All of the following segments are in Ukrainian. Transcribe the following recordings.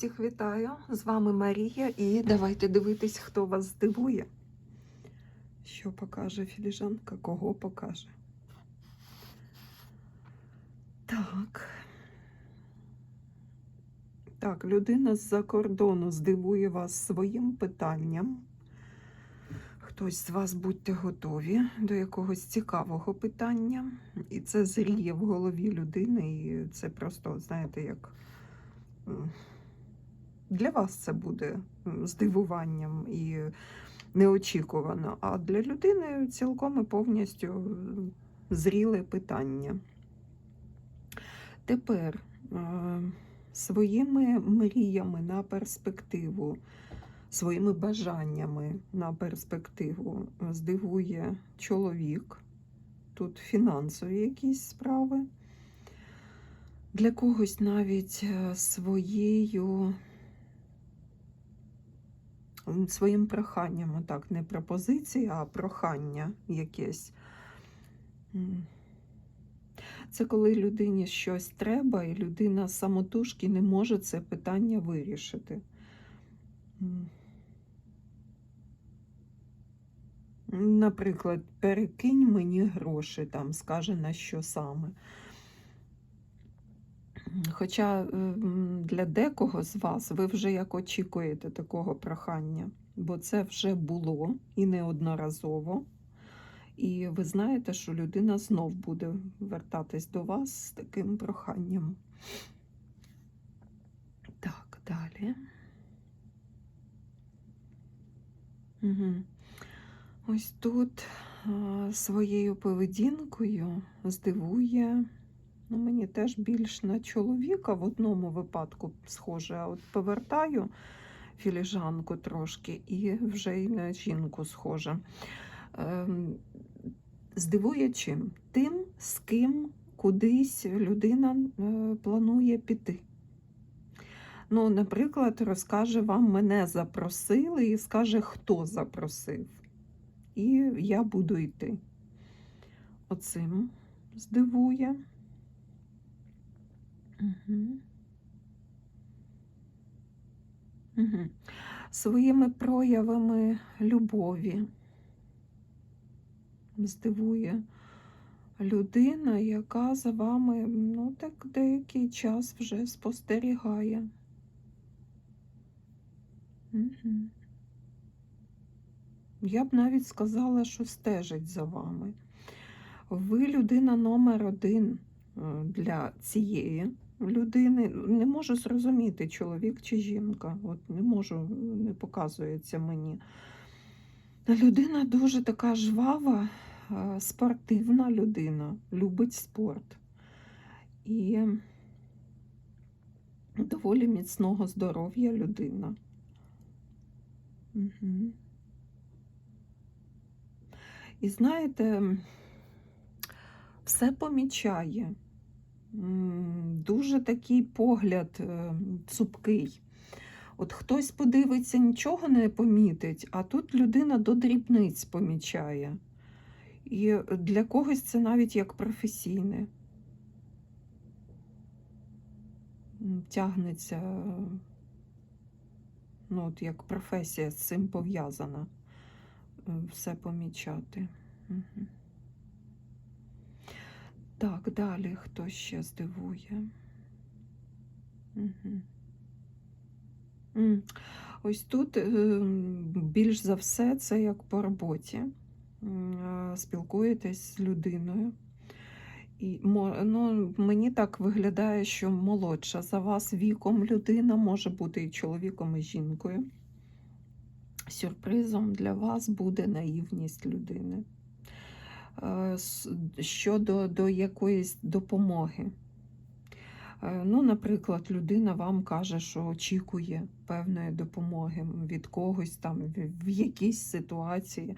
Всіх вітаю! З вами Марія, і давайте дивитись, хто вас здивує. Що покаже філіжанка, кого покаже. Так. Так, людина з-за кордону здивує вас своїм питанням. Хтось з вас будьте готові до якогось цікавого питання. І це зріє в голові людини, і це просто, знаєте, як для вас це буде здивуванням і неочікувано. А для людини цілком і повністю зріле питання. Тепер е, своїми мріями на перспективу, своїми бажаннями на перспективу здивує чоловік. Тут фінансові якісь справи. Для когось навіть е, своєю своїм проханням, так, не пропозиція, а прохання якесь. Це коли людині щось треба, і людина самотужки не може це питання вирішити. Наприклад, перекинь мені гроші, там, скаже на що саме. Хоча ем, для декого з вас ви вже як очікуєте такого прохання, бо це вже було і неодноразово. І ви знаєте, що людина знов буде вертатись до вас з таким проханням. Так, далі. Угу. Ось тут а, своєю поведінкою здивує. Ну, мені теж більш на чоловіка в одному випадку схоже, а от повертаю філіжанку трошки і вже й на жінку схоже. Ем, здивує чим? Тим, з ким кудись людина е, планує піти. Ну, наприклад, розкаже вам, мене запросили і скаже, хто запросив. І я буду йти. Оцим здивує. Своїми проявами любові здивує людина, яка за вами ну, так деякий час вже спостерігає. Угу. Я б навіть сказала, що стежить за вами. Ви людина номер один е, для цієї людини. Не можу зрозуміти, чоловік чи жінка. От не можу, не показується мені. Людина дуже така жвава, е, спортивна людина, любить спорт. І доволі міцного здоров'я людина. Угу. І знаєте, все помічає. Дуже такий погляд е, цупкий. От хтось подивиться, нічого не помітить, а тут людина до дрібниць помічає. І для когось це навіть як професійне. Тягнеться, ну, от як професія з цим пов'язана. Е, Все помічати. Мгм. Так, далі хто ще здивує? Угу. Ось тут е, більш за все це як по роботі. Е, Спілкуєтесь з людиною. І ну, мені так виглядає, що молодша за вас віком людина може бути і чоловіком, і жінкою. Сюрпризом для вас буде наївність людини. Е, Щодо до якоїсь допомоги. Е, Ну, наприклад, людина вам каже, що очікує певної допомоги від когось там в- в якійсь ситуації,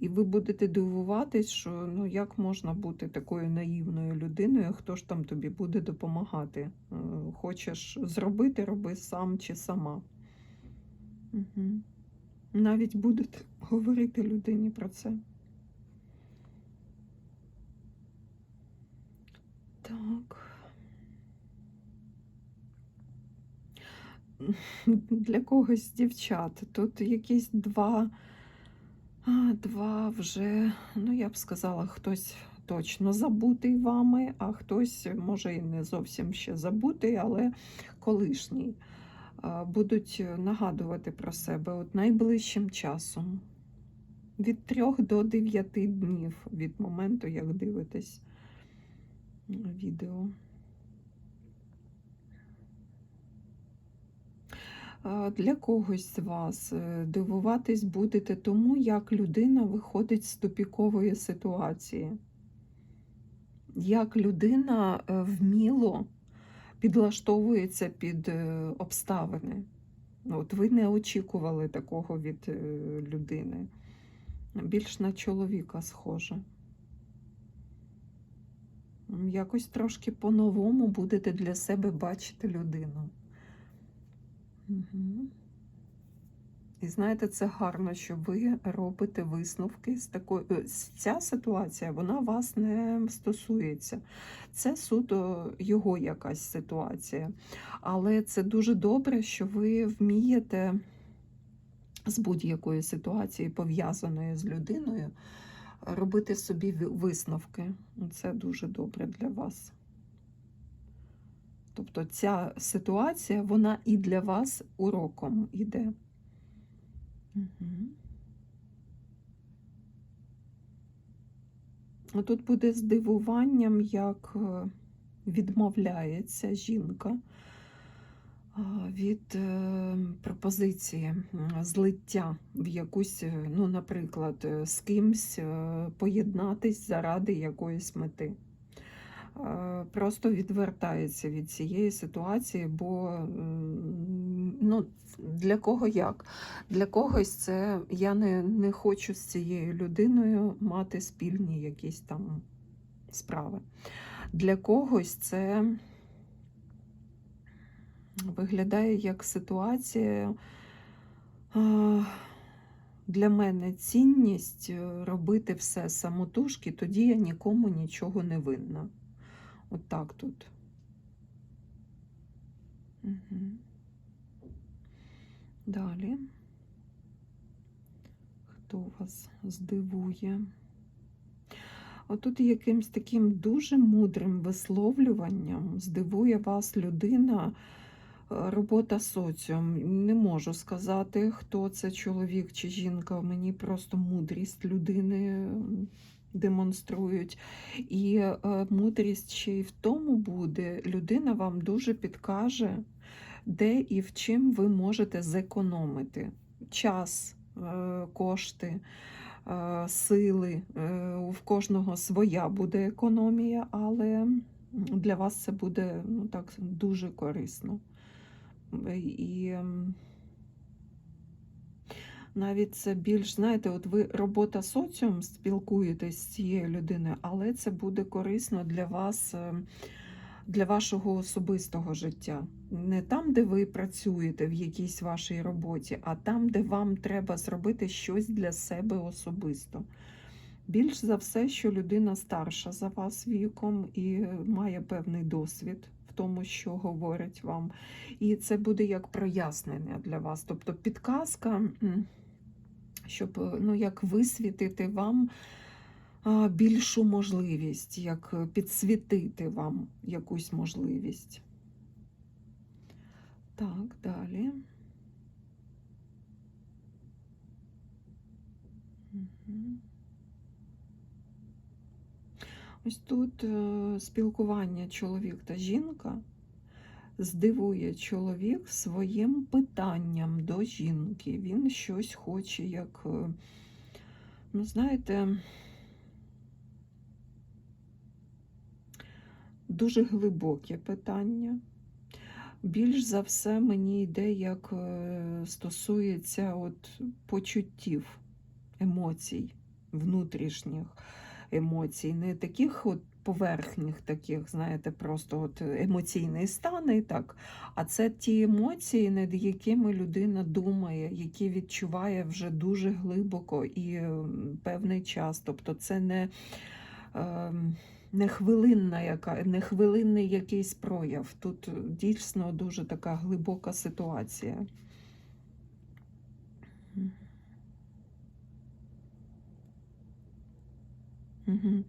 і ви будете дивуватись, що ну як можна бути такою наївною людиною, хто ж там тобі буде допомагати? Е, Хочеш зробити, роби сам чи сама. Угу. Навіть будете говорити людині про це. Так. для когось дівчат. Тут якісь два, два вже, ну я б сказала, хтось точно забутий вами, а хтось, може, і не зовсім ще забутий, але колишній. Будуть нагадувати про себе от найближчим часом. Від трьох до дев'яти днів від моменту, як дивитесь відео. Для когось з вас е, дивуватись будете тому, як людина виходить з тупікової ситуації, як людина е, вміло підлаштовується під е, обставини. От ви не очікували такого від людини. Більш на чоловіка схоже. Якось трошки по-новому будете для себе бачити людину. Угу. І знаєте, це гарно, що ви робите висновки з такої. е, Ця ситуація вона вас не стосується. Це суто його якась ситуація. Але це дуже добре, що ви вмієте з будь-якої ситуації, пов'язаної з людиною, робити собі висновки. Це дуже добре для вас. Тобто ця ситуація, вона і для вас уроком іде. Угу. Тут буде здивуванням, як е, відмовляється жінка від е, пропозиції злиття в якусь, е, ну, наприклад, е, з кимсь е, поєднатись заради якоїсь мети. Просто відвертається від цієї ситуації, бо ну, для кого як? Для когось це я не, не хочу з цією людиною мати спільні якісь там справи. Для когось це виглядає як ситуація. Для мене цінність е, робити все самотужки, тоді я нікому нічого не винна. От так тут. Угу. Далі. Хто вас здивує? Отут якимсь таким дуже мудрим висловлюванням здивує вас людина, робота соціум. Не можу сказати, хто це чоловік чи жінка. Мені просто мудрість людини демонструють. І е, мудрість ще й в тому буде, людина вам дуже підкаже, де і в чим ви можете зекономити час, е, кошти, е, сили. В кожного своя буде економія, але для вас це буде ну, так, дуже корисно. І ем, навіть це більш, знаєте, от ви робота соціум спілкуєтесь з цією людиною, але це буде корисно для вас, е, для вашого особистого життя. Не там, де ви працюєте в якійсь вашій роботі, а там, де вам треба зробити щось для себе особисто. Більш за все, що людина старша за вас віком і має певний досвід тому, що говорить вам. І це буде як прояснення для вас. Тобто підказка, щоб е, ну, як висвітити вам більшу можливість, як е, підсвітити вам якусь можливість. Так, далі. Мгм. Ось тут е, спілкування чоловік та жінка здивує чоловік своїм питанням до жінки. Він щось хоче, як, е, ну, знаєте, дуже глибоке питання. Більш за все мені йде, як е, стосується от почуттів, емоцій, внутрішніх емоцій, не таких от поверхніх, таких, знаєте, просто от емоційний стан і так. А це ті емоції, над якими людина думає, які відчуває вже дуже глибоко і певний час. Тобто це не. ем, не хвилинна яка, не хвилинний якийсь прояв. Тут дійсно дуже така глибока ситуація. Угу.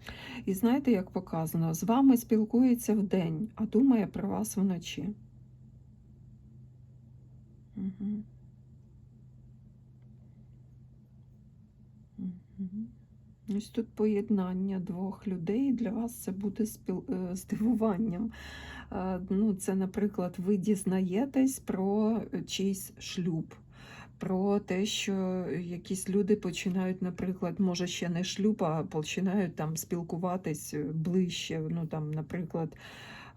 І знаєте, як показано, з вами спілкується вдень, а думає про вас вночі. Угу. Угу. Ось тут поєднання двох людей, для вас це буде спіл... е, здивуванням. Е, Ну, це, наприклад, ви дізнаєтесь про чийсь шлюб, про те, що якісь люди починають, наприклад, може ще не шлюб, а починають там спілкуватись ближче. Ну, там, наприклад,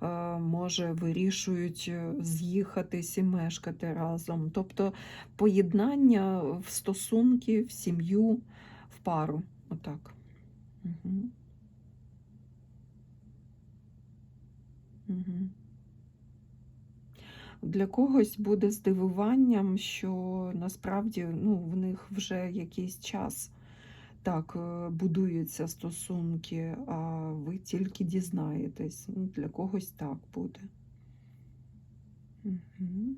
е, може вирішують е, з'їхатись і мешкати разом. Тобто поєднання в стосунки, в сім'ю, в пару. Отак. Угу. Угу. Для когось буде здивуванням, що насправді ну, в них вже якийсь час так е, будуються стосунки, а ви тільки дізнаєтесь. Ну, Для когось так буде. Угу.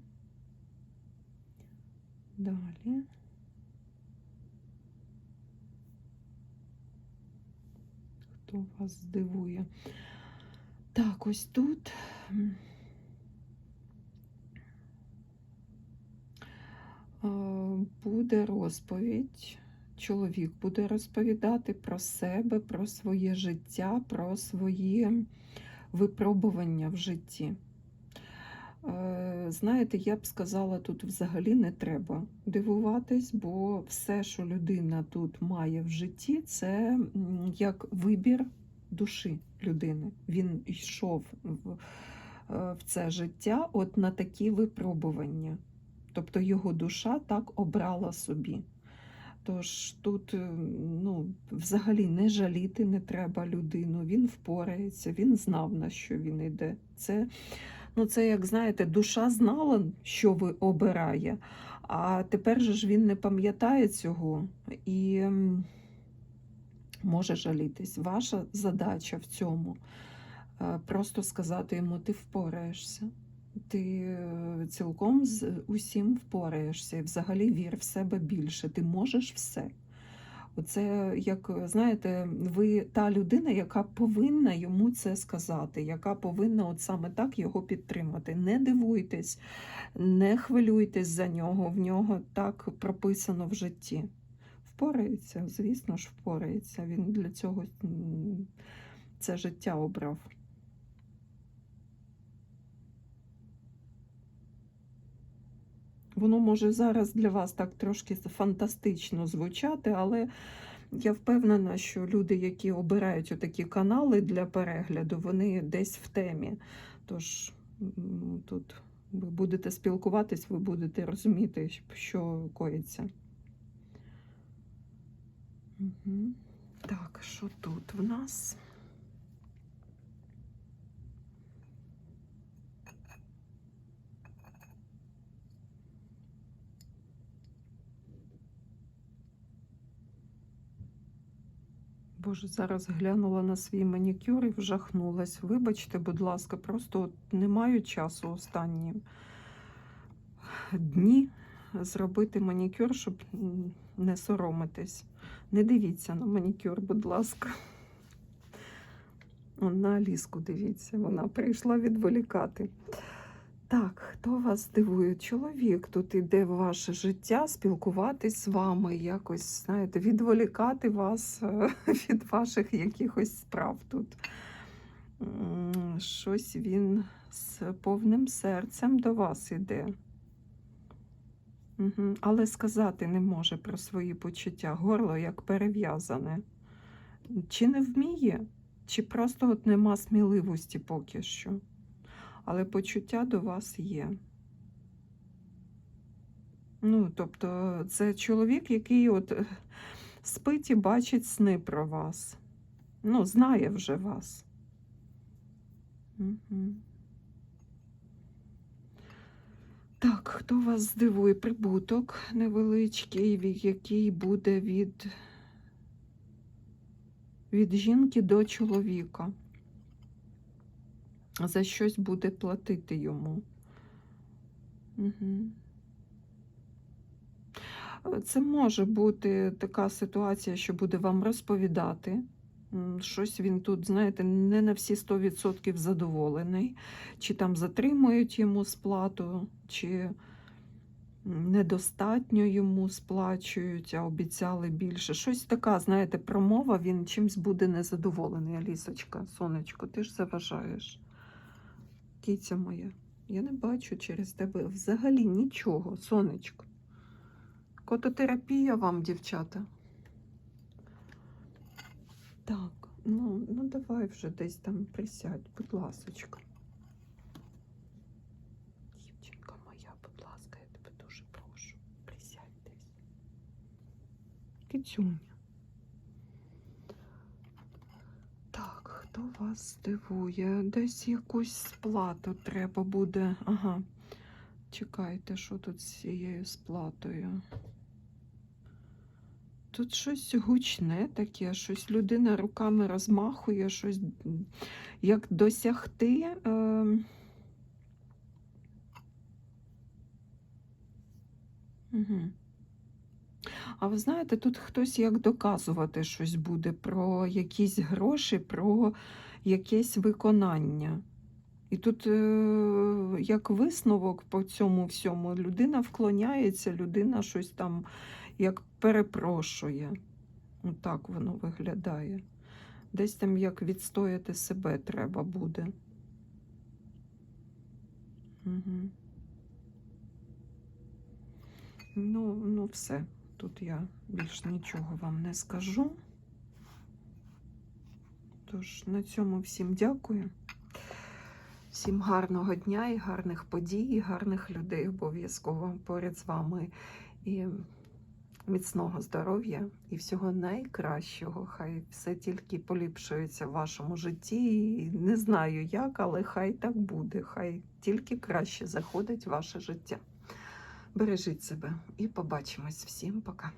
Далі. Хто вас здивує? Так, ось тут. м, е, Буде розповідь. Чоловік буде розповідати про себе, про своє життя, про свої випробування в житті. Е, Знаєте, я б сказала, тут взагалі не треба дивуватись, бо все, що людина тут має в житті, це як вибір душі людини. Він йшов в, е, це життя от на такі випробування. Тобто його душа так обрала собі. Тож тут е, ну, взагалі не жаліти не треба людину, він впорається, він знав, на що він йде. Це, ну, це як знаєте, душа знала, що ви обирає, а тепер же ж він не пам'ятає цього і може жалітись. Ваша задача в цьому е, просто сказати йому, ти впораєшся. Ти е, цілком з усім впораєшся і взагалі вір в себе більше. Ти можеш все. Оце, як знаєте, ви та людина, яка повинна йому це сказати, яка повинна от саме так його підтримати. Не дивуйтесь, не хвилюйтесь за нього, в нього так прописано в житті. Впорається, звісно ж, впорається. Він для цього це життя обрав. Воно може зараз для вас так трошки фантастично звучати, але я впевнена, що люди, які обирають отакі канали для перегляду, вони десь в темі. Тож тут ви будете спілкуватись, ви будете розуміти, що коїться. Угу. Так, що тут в нас? Боже, зараз глянула на свій манікюр і вжахнулась. Вибачте, будь ласка, просто от не маю часу останні дні зробити манікюр, щоб не соромитись. Не дивіться на манікюр, будь ласка. На Аліску дивіться, вона прийшла відволікати. Так, хто вас дивує? Чоловік тут іде в ваше життя, спілкуватись з вами, якось, знаєте, відволікати вас е, від ваших якихось справ тут. Щось він з повним серцем до вас іде. Угу. Але сказати не може про свої почуття. Горло як перев'язане. Чи не вміє, чи просто от нема сміливості поки що але почуття до вас є. Ну, тобто, це чоловік, який от е, спить і бачить сни про вас. Ну, знає вже вас. Угу. Так, хто вас здивує? Прибуток невеличкий, який буде від, від жінки до чоловіка. За щось буде платити йому. Угу. Це може бути така ситуація, що буде вам розповідати. Щось він тут, знаєте, не на всі 100% задоволений, чи там затримують йому сплату, чи недостатньо йому сплачують, а обіцяли більше. Щось така, знаєте, промова, він чимсь буде незадоволений. Алісочка, сонечко, ти ж заважаєш. Кіця моя, я не бачу через тебе взагалі нічого, сонечко. Кототерапія вам, дівчата. Так, ну, ну давай вже десь там присядь, будь ласочка. Дівчинка моя, будь ласка, я тебе дуже прошу. Присядь десь. Кицюня. Так, хто вас здивує? Десь якусь сплату треба буде. Ага. Чекайте, що тут з цією сплатою? Тут щось гучне таке, щось людина руками розмахує, щось як досягти. Е... Угу. А ви знаєте, тут хтось як доказувати щось буде про якісь гроші, про якесь виконання. І тут, е, як висновок по цьому всьому, людина вклоняється, людина щось там як перепрошує. Так воно виглядає. Десь там як відстояти себе треба буде. Угу. Ну, ну, все. Тут я більш нічого вам не скажу. Тож на цьому всім дякую. Всім гарного дня і гарних подій, і гарних людей обов'язково поряд з вами. І міцного здоров'я і всього найкращого. Хай все тільки поліпшується в вашому житті. І не знаю як, але хай так буде. Хай тільки краще заходить в ваше життя. Бережіть себе і побачимось всім. Пока.